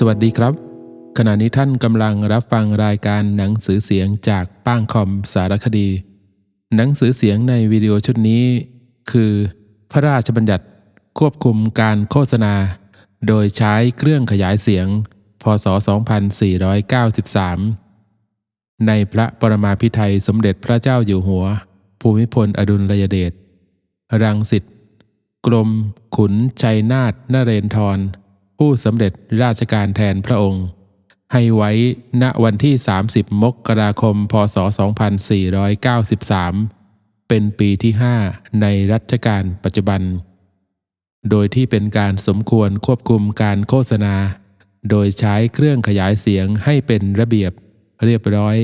สวัสดีครับ ขณะนี้ท่านกำลังรับฟังรายการหนังสือเสียงจากป้างคอมสารคดี หนังสือเสียงในวิดีโอชุดนี้ คือ พระราชบัญญัติควบคุมการโฆษณา โดยใช้เครื่องขยายเสียง พศ 2493 ในพระปรมาภิไธยสมเด็จพระเจ้าอยู่หัว ภูมิพลอดุลยเดชรังสิตกรม ขุนชัยนาทนเรนทร ผู้สำเร็จราชการแทนพระองค์ ให้ไว้ณวันที่ 30 มกราคม พศ 2493 เป็นปีที่ 5 ในรัชกาลปัจจุบัน โดยที่เป็นการสมควรควบคุมการโฆษณา โดยใช้เครื่องขยายเสียงให้เป็นระเบียบเรียบร้อย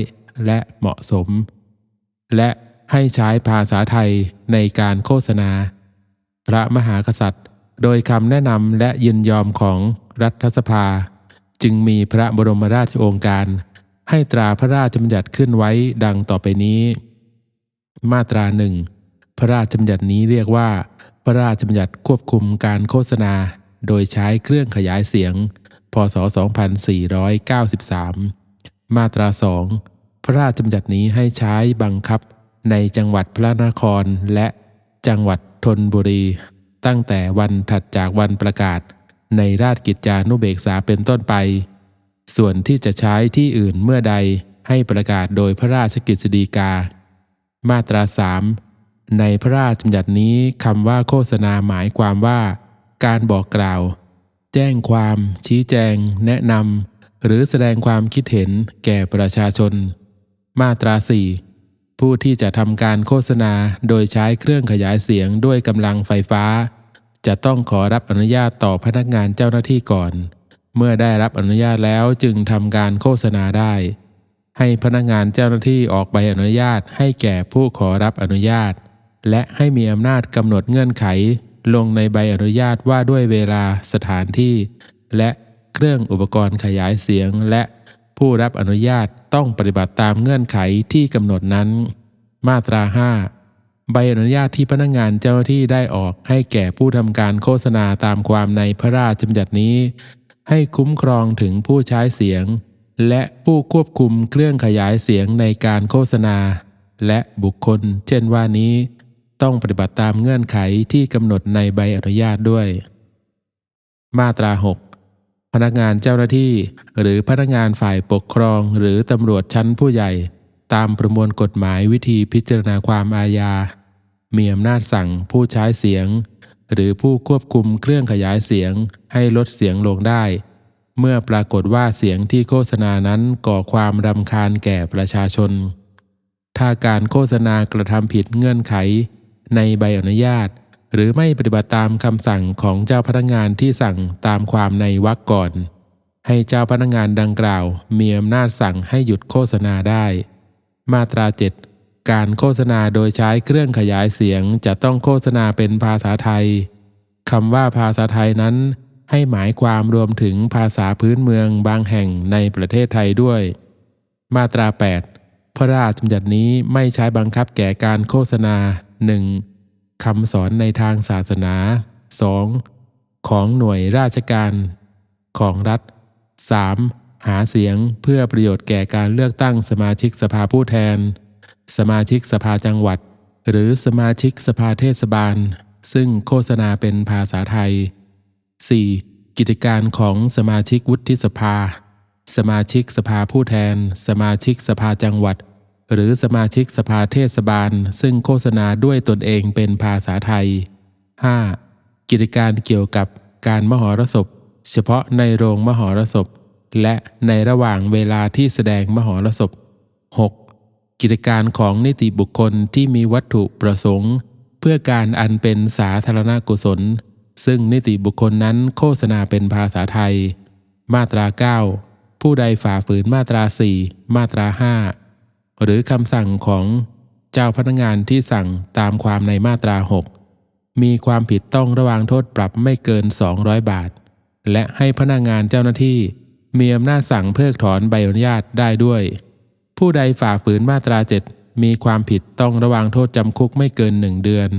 และเหมาะสม และให้ใช้ภาษาไทยในการโฆษณา พระมหากษัตริย์ โดยคำแนะนำและยินยอมของรัฐสภา จึงมีพระบรมราชโองการ ให้ตราพระราชบัญญัติขึ้นไว้ดังต่อไปนี้ มาตราหนึ่งพระราชบัญญัตินี้เรียกว่า พระราชบัญญัติควบคุมการโฆษณา โดยใช้เครื่องขยายเสียง พศ 2493 มาตราสองพระราชบัญญัตินี้ให้ใช้บังคับในจังหวัดพระนครและจังหวัดธนบุรี ตั้งแต่วันถัดจากวันประกาศในราชกิจจานุเบกษาเป็นต้นไป ส่วนที่จะใช้ที่อื่นเมื่อใดให้ประกาศโดยพระราชกฤษฎีกา มาตราสามในพระราชบัญญัตินี้คำว่าโฆษณาหมายความว่า การบอกกล่าว แจ้งความ ชี้แจง แนะนำหรือแสดงความคิดเห็นแก่ประชาชน มาตราสี่ ผู้ที่จะทำการโฆษณาโดยใช้เครื่องขยายเสียงด้วยกำลังไฟฟ้า จะต้องขอรับอนุญาตต่อพนักงานเจ้าหน้าที่ก่อน เมื่อได้รับอนุญาตแล้วจึงทำการโฆษณาได้ ให้พนักงานเจ้าหน้าที่ออกใบอนุญาตให้แก่ผู้ขอรับอนุญาต และให้มีอำนาจกำหนดเงื่อนไข ลงในใบอนุญาตว่าด้วยเวลาสถานที่ และเครื่องอุปกรณ์ขยายเสียงและผู้รับอนุญาตต้องปฏิบัติตามเงื่อนไขที่กำหนดนั้น มาตรา 5 ใบอนุญาตที่พนักงานเจ้าหน้าที่ได้ออกให้แก่ผู้ทำการโฆษณาตามความในพระราชบัญญัตินี้ ให้คุ้มครองถึงผู้ใช้เสียง และผู้ควบคุมเครื่องขยายเสียงในการโฆษณา และบุคคล เช่นว่านี้ ต้องปฏิบัติตามเงื่อนไขที่กำหนดในใบอนุญาตด้วย มาตรา 6 พนักงานเจ้าหน้าที่ หรือพนักงานฝ่ายปกครองหรือตำรวจชั้นผู้ใหญ่ ตามประมวลกฎหมายวิธีพิจารณาความอาญา มีอำนาจสั่งผู้ใช้เสียง หรือผู้ควบคุมเครื่องขยายเสียงให้ลดเสียงลงได้ เมื่อปรากฏว่าเสียงที่โฆษณานั้นก่อความรำคาญแก่ประชาชน ถ้าการโฆษณากระทำผิดเงื่อนไข ในใบอนุญาต หรือไม่ปฏิบัติตามคำสั่งของเจ้าพนักงานที่สั่งตามความในวรรคก่อนให้เจ้าพนักงานดังกล่าวมีอำนาจสั่งให้หยุดโฆษณาได้ มาตรา 7 การโฆษณาโดยใช้เครื่องขยายเสียงจะต้องโฆษณาเป็นภาษาไทยคำว่าภาษาไทยนั้น ให้หมายความรวมถึงภาษาพื้นเมืองบางแห่งในประเทศไทยด้วย มาตรา 8 พระราชบัญญัตินี้ไม่ใช้บังคับแก่การโฆษณา 1. คำสอนในทางศาสนา 2. ของหน่วยราชการ ของรัฐ 3. หาเสียงเพื่อประโยชน์แก่การเลือกตั้งสมาชิกสภาผู้แทน สมาชิกสภาจังหวัด หรือสมาชิกสภาเทศบาล ซึ่งโฆษณาเป็นภาษาไทย 4. กิจการของสมาชิกวุฒิสภา สมาชิกสภาผู้แทน สมาชิกสภาจังหวัด หรือสมาชิกสภาเทศบาล ซึ่งโฆษณาด้วยตนเองเป็นภาษาไทย 5. กิจการเกี่ยวกับการมหรสพ เฉพาะในโรงมหรสพ และในระหว่างเวลาที่แสดงมหรสพ 6. กิจการของนิติบุคคลที่มีวัตถุประสงค์ เพื่อการอันเป็นสาธารณกุศล ซึ่งนิติบุคคลนั้นโฆษณาเป็นภาษาไทย มาตรา 9 ผู้ใดฝ่าฝืนมาตรา 4 มาตรา 5 หรือคำสั่งของเจ้าพนักงานที่สั่งตามความในมาตรา 6 มีความผิดต้องระวางโทษปรับไม่เกิน 200 บาท และให้พนักงานเจ้าหน้าที่ มีอำนาจสั่งเพิกถอนใบอนุญาตได้ด้วย ผู้ใดฝ่าฝืนมาตรา7มีความผิดต้องระวางโทษจำคุกไม่เกิน1เดือน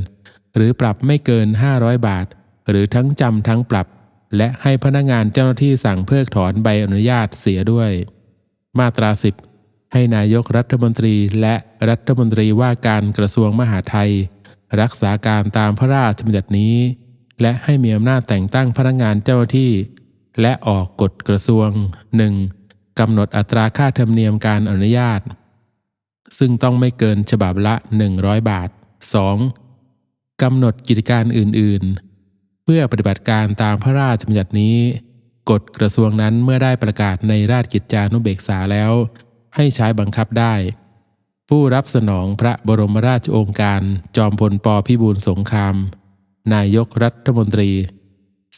หรือปรับไม่เกิน 500 บาท หรือทั้งจำทั้งปรับ และให้พนักงานเจ้าหน้าที่สั่งเพิกถอนใบอนุญาตเสียด้วย มาตรา 10 ให้นายกรัฐมนตรีและรัฐมนตรีว่าการกระทรวงมหาดไทย รักษาการตามพระราชบัญญัตินี้ และให้มีอำนาจแต่งตั้งพนักงานเจ้าหน้าที่ และออกกฎกระทรวง 1. กำหนดอัตราค่าธรรมเนียมการอนุญาต ซึ่งต้องไม่เกินฉบับละ 100 บาท 2. กำหนดกิจการอื่นๆ เพื่อปฏิบัติการตามพระราชบัญญัตินี้ กฎกระทรวงนั้นเมื่อได้ประกาศในราชกิจจานุเบกษาแล้ว ให้ใช้บังคับได้ ผู้รับสนองพระบรมราชโองการจอมพลปพิบูลสงคราม นายกรัฐมนตรี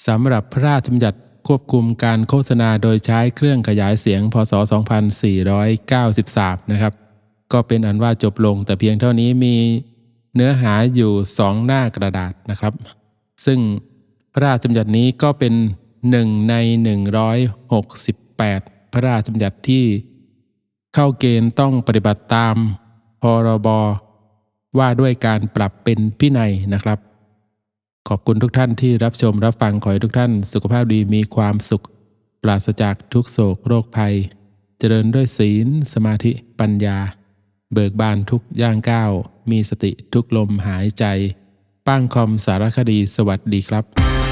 สำหรับพระราชบัญญัติ ควบคุมการโฆษณาโดยใช้เครื่องขยายเสียง พศ 2493 นะครับ ก็เป็นอันว่าจบลงแต่เพียงเท่านี้มีเนื้อหาอยู่สองหน้ากระดาษนะครับ ซึ่งพระราชบัญญัตินี้ก็เป็นหนึ่งใน 168 พระราชบัญญัติที่ เข้าเกณฑ์ต้องปฏิบัติตามพรบว่าด้วยการปรับเป็นพินัยนะครับ ขอบคุณทุกท่านที่รับชมรับฟังขอให้ทุกท่าน สุขภาพดีมีความสุข ปราศจากทุกโศกโรคภัย เจริญด้วยศีล สมาธิปัญญา เบิกบานทุกย่างก้าว มีสติทุกลมหายใจ ป้างคอมสารคดีสวัสดีครับ